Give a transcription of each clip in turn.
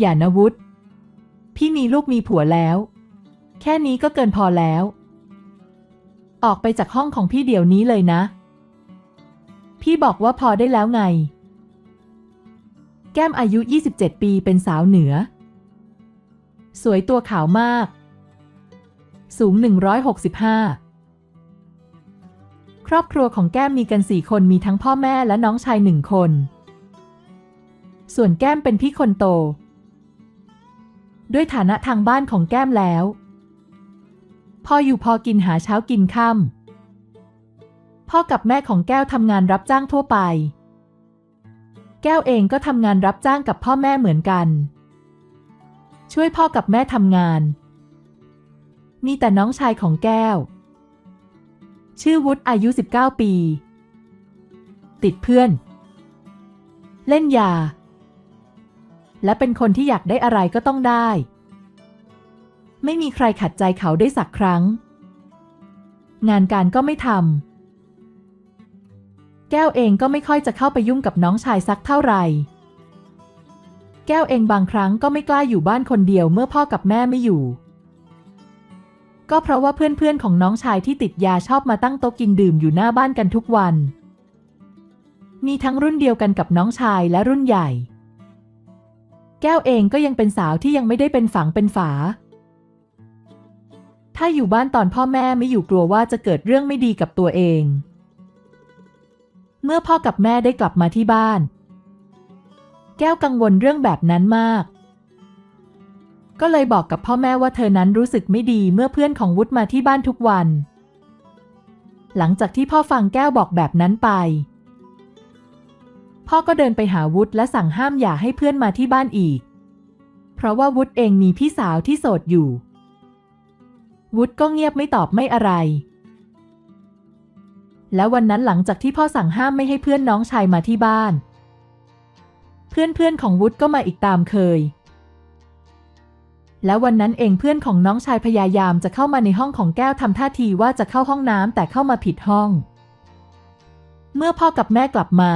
อย่านะวุฒพี่มีลูกมีผัวแล้ว แค่นี้ก็เกินพอแล้ว ออกไปจากห้องของพี่เดี๋ยวนี้เลยนะ พี่บอกว่าพอได้แล้วไง แก้มอายุ 27 ปีเป็นสาวเหนือ สวยตัวขาวมาก สูง 165 ครอบครัวของแก้มมีกันสี่คนมีทั้งพ่อแม่และน้องชายหนึ่งคน ส่วนแก้มเป็นพี่คนโต ด้วยฐานะทางบ้านของแก้มแล้ว พออยู่พอกินหาเช้ากินค่ำพ่อกับแม่ของแก้วทำงานรับจ้างทั่วไป แก้วเองก็ทำงานรับจ้างกับพ่อแม่เหมือนกัน ช่วยพ่อกับแม่ทำงาน มีแต่น้องชายของแก้ว ชื่อวุฒิอายุ 19 ปี ติดเพื่อน เล่นยา และเป็นคนที่อยากได้อะไรก็ต้องได้ ไม่มีใครขัดใจเขาได้สักครั้ง งานการก็ไม่ทำแก้วเองก็ไม่ค่อยจะเข้าไปยุ่งกับน้องชายสักเท่าไหร่แก้วเองบางครั้งก็ไม่กล้าอยู่บ้านคนเดียวเมื่อพ่อกับแม่ไม่อยู่ ก็เพราะว่าเพื่อนๆของน้องชายที่ติดยาชอบมาตั้งโต๊ะกินดื่มอยู่หน้าบ้านกันทุกวัน มีทั้งรุ่นเดียวกันกับน้องชายและรุ่นใหญ่ แก้วเองก็ยังเป็นสาวที่ยังไม่ได้เป็นฝังเป็นฝา ถ้าอยู่บ้านตอนพ่อแม่ไม่อยู่กลัวว่าจะเกิดเรื่องไม่ดีกับตัวเอง เมื่อพ่อกับแม่ได้กลับมาที่บ้าน แก้วกังวลเรื่องแบบนั้นมาก ก็เลยบอกกับพ่อแม่ว่าเธอนั้นรู้สึกไม่ดีเมื่อเพื่อนของวุฒิมาที่บ้านทุกวัน หลังจากที่พ่อฟังแก้วบอกแบบนั้นไป พ่อก็เดินไปหาวุฒิและสั่งห้ามอย่าให้เพื่อนมาที่บ้านอีก เพราะว่าวุฒิเองมีพี่สาวที่โสดอยู่ วุฒิก็เงียบไม่ตอบไม่อะไร แล้ววันนั้นหลังจากที่พ่อสั่งห้ามไม่ให้เพื่อนน้องชายมาที่บ้าน เพื่อนๆของวุฒิก็มาอีกตามเคย แล้ววันนั้นเองเพื่อนของน้องชายพยายามจะเข้ามาในห้องของแก้วทำท่าทีว่าจะเข้าห้องน้ำแต่เข้ามาผิดห้อง เมื่อพ่อกับแม่กลับมา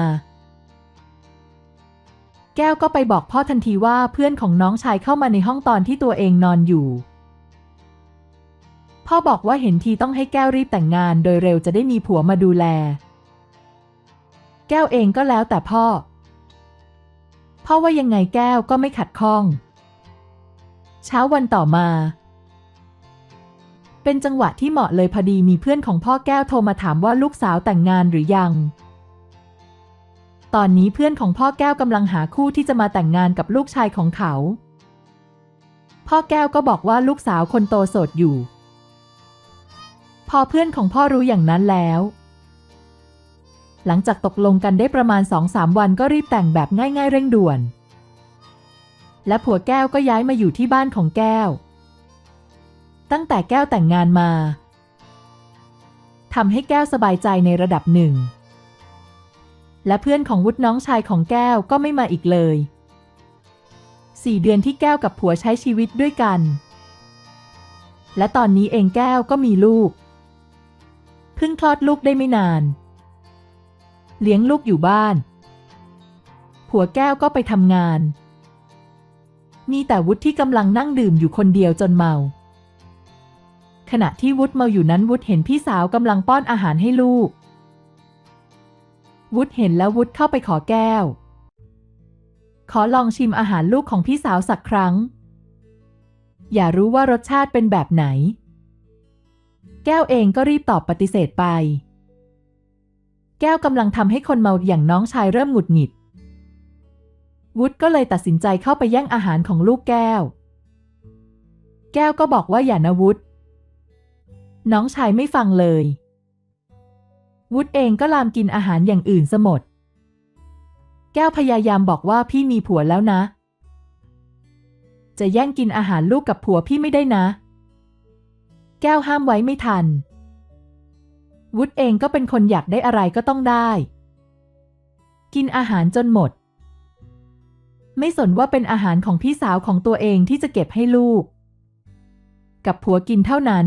แก้วก็ไปบอกพ่อทันทีว่าเพื่อนของน้องชายเข้ามาในห้องตอนที่ตัวเองนอนอยู่ พ่อบอกว่าเห็นทีต้องให้แก้วรีบแต่งงานโดยเร็วจะได้มีผัวมาดูแล แก้วเองก็แล้วแต่พ่อ พ่อว่ายังไงแก้วก็ไม่ขัดข้อง เช้าวันต่อมา เป็นจังหวะที่เหมาะเลยพอดีมีเพื่อนของพ่อแก้วโทรมาถามว่าลูกสาวแต่งงานหรือยัง ตอนนี้เพื่อนของพ่อแก้วกำลังหาคู่ที่จะมาแต่งงานกับลูกชายของเขา พ่อแก้วก็บอกว่าลูกสาวคนโตโสดอยู่ พอเพื่อนของพ่อรู้อย่างนั้นแล้ว หลังจากตกลงกันได้ประมาณสองสามวันก็รีบแต่งแบบง่าย ๆ เร่งด่วน และผัวแก้วก็ย้ายมาอยู่ที่บ้านของแก้ว ตั้งแต่แก้วแต่งงานมาทำให้แก้วสบายใจในระดับหนึ่ง และเพื่อนของวุฒิน้องชายของแก้วก็ไม่มาอีกเลยสี่เดือนที่แก้วกับผัวใช้ชีวิตด้วยกัน และตอนนี้เองแก้วก็มีลูก เพิ่งคลอดลูกได้ไม่นาน เลี้ยงลูกอยู่บ้าน ผัวแก้วก็ไปทำงาน มีแต่วุฒิที่กำลังนั่งดื่มอยู่คนเดียวจนเมา ขณะที่วุฒิเมาอยู่นั้นวุฒิเห็นพี่สาวกำลังป้อนอาหารให้ลูก วุฒเห็นแล้ววุฒเข้าไปขอแก้ว ขอลองชิมอาหารลูกของพี่สาวสักครั้ง อย่ารู้ว่ารสชาติเป็นแบบไหน แก้วเองก็รีบตอบปฏิเสธไป แก้วกำลังทำให้คนเมาอย่างน้องชายเริ่มหงุดหงิด วุฒก็เลยตัดสินใจเข้าไปแย่งอาหารของลูกแก้ว แก้วก็บอกว่าอย่านะวุฒน้องชายไม่ฟังเลย วุฒเองก็ลามกินอาหารอย่างอื่นซะหมด แก้วพยายามบอกว่าพี่มีผัวแล้วนะ จะแย่งกินอาหารลูกกับผัวพี่ไม่ได้นะ แก้วห้ามไว้ไม่ทัน วุฒเองก็เป็นคนอยากได้อะไรก็ต้องได้ กินอาหารจนหมด ไม่สนว่าเป็นอาหารของพี่สาวของตัวเองที่จะเก็บให้ลูก กับผัวกินเท่านั้น